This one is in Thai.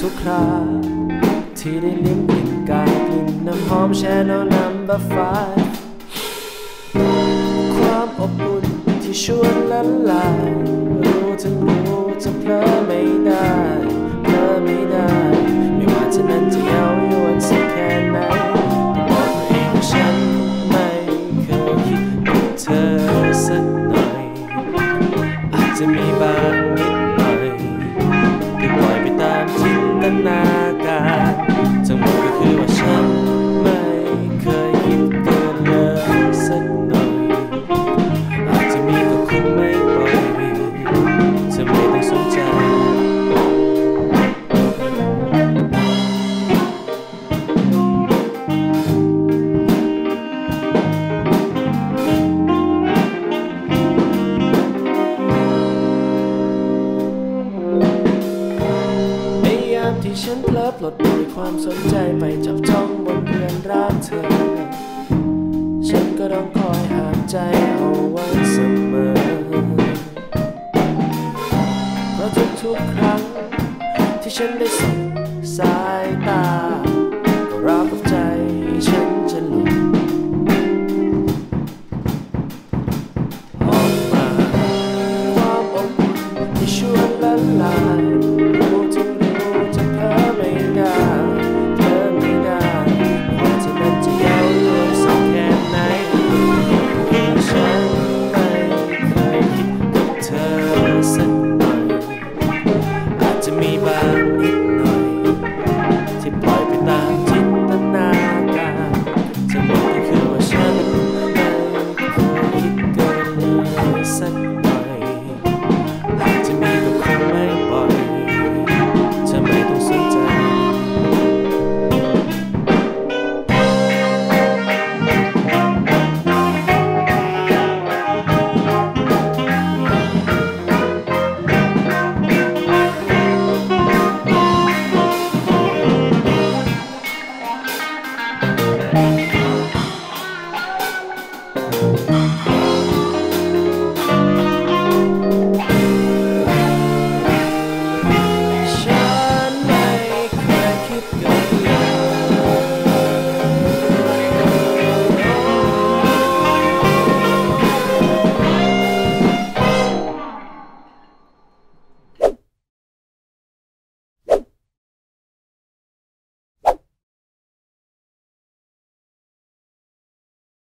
ทุกคราที่ได้ลิ้มกลิ่นกายกลิ่นน้ำหอมแช่นอนน้ำบะฟ้าความอบอุ่นที่ชวนละลาย ฉันเพลิดปลดปล่อยความสนใจไปจับจ้องบนเรือนรักเธอ ฉันก็ต้องคอยหามใจเอาไว้เสมอ เพราะทุกๆครั้งที่ฉันได้ส่งสายตา it goes.